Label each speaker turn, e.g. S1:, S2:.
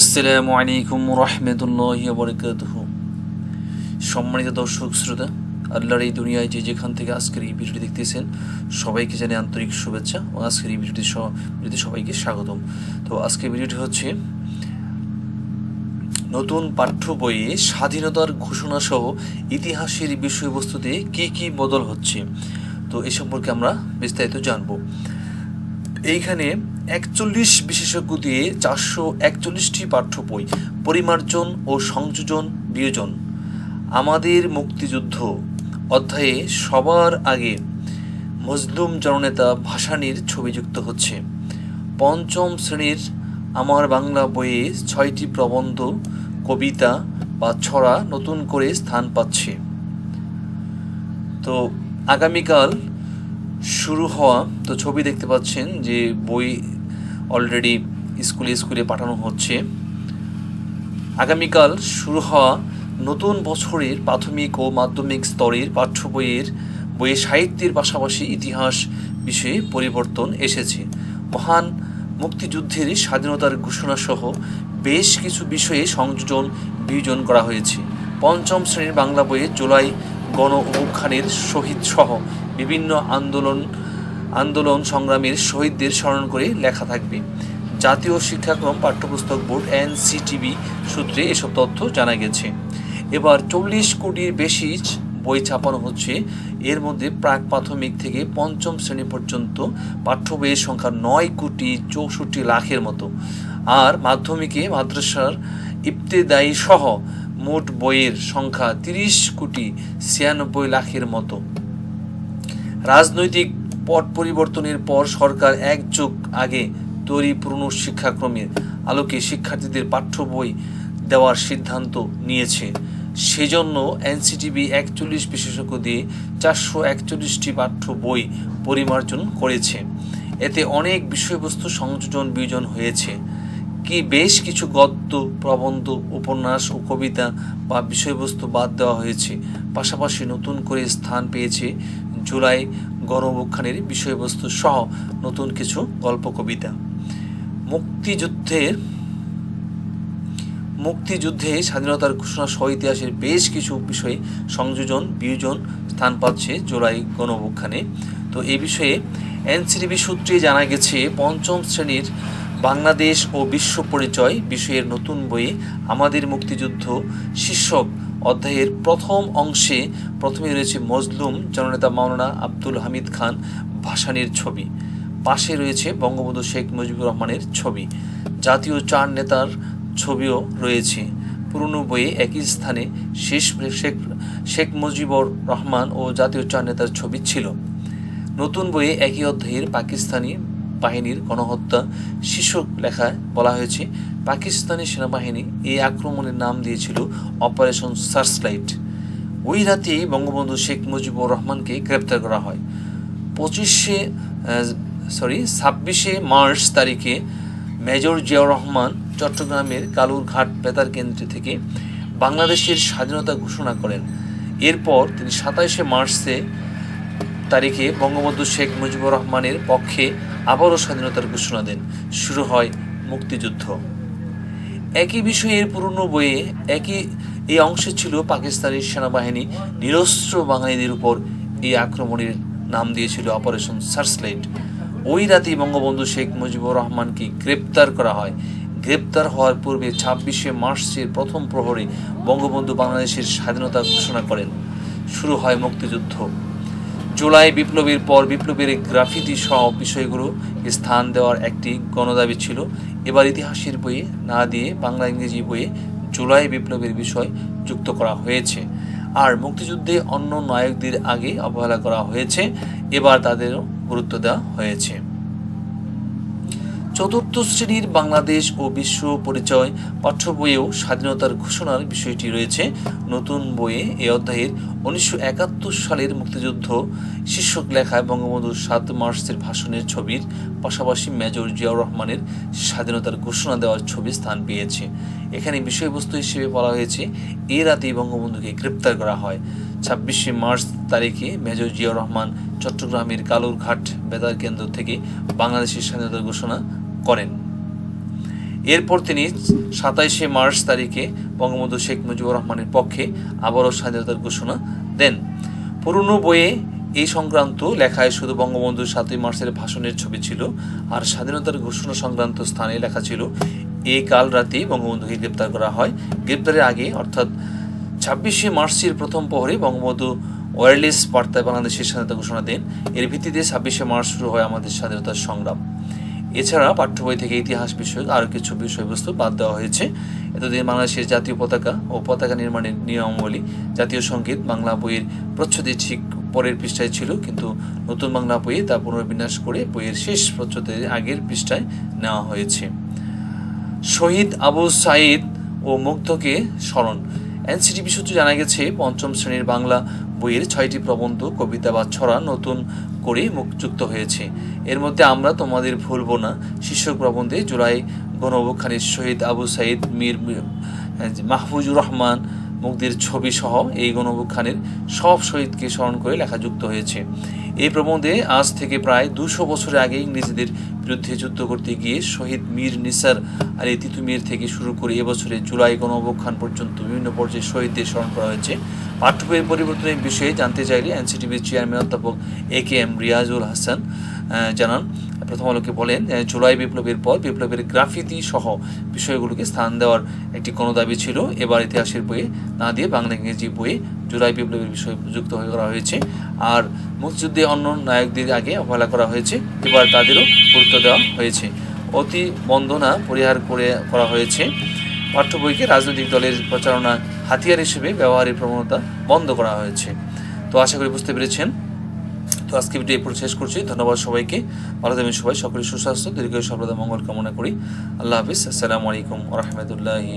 S1: আসসালামু আলাইকুম রহমতুল্লাহ বরকাতহ। সম্মানিত দর্শক, শ্রোতা, আল্লাহর এই দুনিয়ায় যে যেখান থেকে আজকের এই ভিডিওটি দেখতেছেন, সবাইকে জানে আন্তরিক শুভেচ্ছা ও আজকের এই ভিডিওটি ভিডিওতে সবাইকে স্বাগতম। তো আজকের ভিডিওটি হচ্ছে নতুন পাঠ্য বইয়ে স্বাধীনতার ঘোষণা সহ ইতিহাসের বিষয়বস্তুতে কি কি বদল হচ্ছে। তো এ সম্পর্কে আমরা বিস্তারিত জানব। এইখানে একচল্লিশ বিশেষজ্ঞ দিয়ে চারশো একচল্লিশটি পাঠ্য বই পরিমার্জন ও সংযোজন বিয়োজন। আমাদের মুক্তিযুদ্ধ অধ্যায়ে সবার আগে মজলুম জননেতা ভাসানীর ছবি যুক্ত হচ্ছে। পঞ্চম শ্রেণির আমার বাংলা বইয়ে ছয়টি প্রবন্ধ, কবিতা বা ছড়া নতুন করে স্থান পাচ্ছে। তো আগামীকাল শুরু হওয়া, তো ছবি দেখতে পাচ্ছেন যে বই অলরেডি স্কুলে স্কুলে পাঠানো হচ্ছে। আগামীকাল শুরু হওয়া নতুন বছরের প্রাথমিক ও মাধ্যমিক স্তরের পাঠ্য বইয়ের বইয়ে সাহিত্যের পাশাপাশি ইতিহাস বিষয়ে পরিবর্তন এসেছে। মহান মুক্তিযুদ্ধের স্বাধীনতার ঘোষণা সহ বেশ কিছু বিষয়ে সংযোজন, বিয়োজন করা হয়েছে। পঞ্চম শ্রেণির বাংলা বইয়ে জুলাই গণ অভ্যুত্থানের শহীদ সহ বিভিন্ন আন্দোলন আন্দোলন সংগ্রামের শহীদদের স্মরণ করে লেখা থাকবে। জাতীয় শিক্ষাক্রম পাঠ্যপুস্তক বোর্ড এনসিটিবি সূত্রে এসব তথ্য জানা গেছে। এবার চল্লিশ কোটির বেশি বই ছাপানো হচ্ছে। এর মধ্যে প্রাক প্রাথমিক থেকে পঞ্চম শ্রেণি পর্যন্ত পাঠ্য বইয়ের সংখ্যা নয় কোটি চৌষট্টি লাখের মতো। আর মাধ্যমিকে মাদ্রাসার ইবতেদায়ী সহ মোট বইয়ের সংখ্যা তিরিশ কোটি ছিয়ানব্বই লাখের মতো। রাজনৈতিক পট পরিবর্তনের পর সরকার এক যুগ আগে তৈরি পুরনো শিক্ষাক্রমের আলোকে শিক্ষার্থীদের পাঠ্য বই দেওয়ার সিদ্ধান্ত নিয়েছে। সেজন্য এনসিটিবি একচল্লিশ বিশেষজ্ঞ দিয়ে চারশো একচল্লিশটি পাঠ্য বই পরিমার্জন করেছে। এতে অনেক বিষয়বস্তু সংযোজন বিয়োজন হয়েছে। কি বেশ কিছু গদ্য, প্রবন্ধ, উপন্যাস ও কবিতা বা বিষয়বস্তু বাদ দেওয়া হয়েছে। পাশাপাশি নতুন করে স্থান পেয়েছে জুলাই গণঅভ্যুত্থানের বিষয়বস্তু সহ নতুন কিছু গল্প, কবিতা। মুক্তিযুদ্ধের, মুক্তিযুদ্ধে স্বাধীনতার ঘোষণা সহ ইতিহাসের বেশ কিছু বিষয়ে সংযোজন, বিয়োজন স্থান পাচ্ছে জুলাই গণঅভ্যুত্থানে। তো এই বিষয়ে এনসিটিভি সূত্রে জানা গেছে, পঞ্চম শ্রেণির বাংলাদেশ ও বিশ্ব পরিচয় বিষয়ের নতুন বইয়ে আমাদের মুক্তিযুদ্ধ শীর্ষক অধ্যায়ের প্রথম অংশে প্রথমে রয়েছে মজলুম, জননেতা মাওলানা আব্দুল হামিদ খান ভাসানীর ছবি। পাশে রয়েছে বঙ্গবন্ধু শেখ মুজিবুর রহমানের ছবি। জাতীয় চার নেতার ছবিও রয়েছে। পুরনো বইয়ে একই স্থানে শেষ শেখ শেখ মুজিবুর রহমান ও জাতীয় চার নেতার ছবি ছিল। নতুন বইয়ে একই অধ্যায়ের পাকিস্তানি বাহিনীর গণহত্যা শীর্ষক লেখায় বলা হয়েছে, পাকিস্তানি সেনাবাহিনী এই আক্রমণের নাম দিয়েছিল অপারেশন সার্চলাইট। ওই রাতেই বঙ্গবন্ধু শেখ মুজিবুর রহমানকে গ্রেপ্তার করা হয়। পঁচিশে সরি ছাব্বিশে মার্চ তারিখে মেজর জিয়াউর রহমান চট্টগ্রামের কালুরঘাট বেতার কেন্দ্র থেকে বাংলাদেশের স্বাধীনতা ঘোষণা করেন। এরপর তিনি সাতাইশে মার্চে তারিখে বঙ্গবন্ধু শেখ মুজিবুর রহমানের পক্ষে আবারও স্বাধীনতার ঘোষণা দেন। শুরু হয় মুক্তিযুদ্ধ। একই বিষয়ের পুরনো বইয়ে একই, এই অংশে ছিল পাকিস্তানি সেনাবাহিনী নিরস্ত্র বাঙালিদের উপর এই আক্রমণের নাম দিয়েছিল অপারেশন সার্চলাইট ওই রাতেই বঙ্গবন্ধু শেখ মুজিবুর রহমানকে গ্রেপ্তার করা হয়। গ্রেপ্তার হওয়ার পূর্বে ছাব্বিশে মার্চের প্রথম প্রহরে বঙ্গবন্ধু বাংলাদেশের স্বাধীনতা ঘোষণা করেন। শুরু হয় মুক্তিযুদ্ধ। জুলাই বিপ্লবীর পর বিপ্লবীর গ্রাফিতি সহ বিষয়গুলো স্থান দেওয়ার একটি গণদাবি ছিল। এবার ইতিহাসের বইয়ে না দিয়ে বাংলা ইংরেজি বইয়ে জুলাই বিপ্লবের বিষয় যুক্ত করা হয়েছে। আর মুক্তিযুদ্ধে অন্য নায়কদের আগে অবহেলা করা হয়েছে। এবার তাদেরও গুরুত্ব দেওয়া হয়েছে। চতুর্থ শ্রেণির বাংলাদেশ ও বিশ্ব পরিচয় পাঠ্য বইয়েও স্বাধীনতার ঘোষণার বিষয়টি রয়েছে। নতুন বইয়ে এ অধ্যায়ের উনিশশো একাত্তর সালের মুক্তিযুদ্ধ, শীর্ষক লেখায় বঙ্গবন্ধুর সাত মার্চের ভাষণের ছবির, পাশাপাশি মেজর জিয়াউর রহমানের স্বাধীনতার ঘোষণা দেওয়ার ছবি স্থান পেয়েছে। এখানে বিষয়বস্তু হিসেবে বলা হয়েছে, এ রাতেই বঙ্গবন্ধুকে গ্রেপ্তার করা হয়। ছাব্বিশে মার্চ তারিখে মেজর জিয়াউর রহমান চট্টগ্রামের কালুরঘাট বেতার কেন্দ্র থেকে বাংলাদেশের স্বাধীনতার ঘোষণা করেন। এরপর তিনি সাতাইশে মার্চ তারিখে বঙ্গবন্ধু শেখ মুজিবুর রহমানের পক্ষে আবারও স্বাধীনতার ঘোষণা দেন। পুরনো বইয়ে এই সংক্রান্ত লেখায় শুধু বঙ্গবন্ধুর সাতই মার্চের ভাষণের ছবি ছিল, আর স্বাধীনতার ঘোষণা সংক্রান্ত স্থানে লেখা ছিল এই কাল রাতেই বঙ্গবন্ধুকে গ্রেপ্তার করা হয়। গ্রেপ্তারের আগে, অর্থাৎ ছাব্বিশে মার্চের প্রথম প্রহরে বঙ্গবন্ধু ওয়্যারলেস বার্তায় বাংলাদেশের স্বাধীনতা ঘোষণা দেন। এর ভিত্তিতে ছাব্বিশে মার্চ শুরু হয় আমাদের স্বাধীনতার সংগ্রাম। এছাড়া পাঠ্য বই থেকে ইতিহাস বিষয়ক আরও কিছু বিষয়বস্তু বাদ দেওয়া হয়েছে। এতদিন বাংলাদেশের জাতীয় পতাকা ও পতাকা নির্মাণের নিয়মাবলী, জাতীয় সংগীত, বাংলা বইয়ের প্রচ্ছদে ঠিক পরের পৃষ্ঠায় ছিল, কিন্তু নতুন বাংলা বইয়ে তা পুনর্বিন্যাস করে বইয়ের শেষ প্রচ্ছদের আগের পৃষ্ঠায় নেওয়া হয়েছে। শহীদ আবু সাইদ ও মুগ্ধকে স্মরণ। এনসিটিভি সূত্রে জানা গেছে, পঞ্চম শ্রেণির বাংলা বইয়ের ছয়টি প্রবন্ধ, কবিতা বা ছড়া নতুন করে মুখযুক্ত হয়েছে। এর মধ্যে আমরা তোমাদের ভুলব না। শীর্ষক প্রবন্ধে জুলাই গণ অভ্যুত্থানের শহীদ আবু সাইদ মীর মাহফুজুর রহমান মুগ্ধের ছবি সহ এই গণঅভ্যুত্থানের সব শহীদকে স্মরণ করে লেখা যুক্ত হয়েছে। এই প্রবন্ধে আজ থেকে প্রায় দুশো বছর আগে ইংরেজিদের বিরুদ্ধে যুদ্ধ করতে গিয়ে শহীদ মীর নিসার আর আলী তিতুমির থেকে শুরু করে এবছরের জুলাই গণঅভ্যুত্থান পর্যন্ত বিভিন্ন পর্যায়ে শহীদদের স্মরণ করা হয়েছে। পাঠ্যবইয়ের পরিবর্তনের বিষয়ে জানতে চাইলে এনসিটিভির চেয়ারম্যান অধ্যাপক A K M Riazul Hasan জানান। প্রথম আলোকে বলেন জুলাই বিপ্লবের পর বিপ্লবের গ্রাফিতি সহ বিষয়গুলোকে স্থান দেওয়ার একটি কোনো দাবি ছিল। এবার ইতিহাসের বইয়ে না দিয়ে বাংলা ইংরেজি বইয়ে জুলাই বিপ্লবের বিষয় যুক্ত হয়ে করা হয়েছে। আর মুক্তিযুদ্ধে অন্য নায়কদের আগে অবহেলা করা হয়েছে। এবার তাদেরও গুরুত্ব দেওয়া হয়েছে। অতি বন্দনা পরিহার করে করা হয়েছে। পাঠ্য বইকে রাজনৈতিক দলের প্রচারণা হাতিয়ার হিসেবে ব্যবহারের প্রবণতা বন্ধ করা হয়েছে। তো আশা করি বুঝতে পেরেছেন। তো আজকে ভিডিও এই পর্যন্ত শেষ করছি। ধন্যবাদ সবাইকে। ভালো থাকবেন সবাই। সকলে সুস্বাস্থ্য, দীর্ঘ সর্বদা মঙ্গল কামনা করি। আল্লাহ হাফিজ। আসসালামু আলাইকুম রহমতুল্লাহি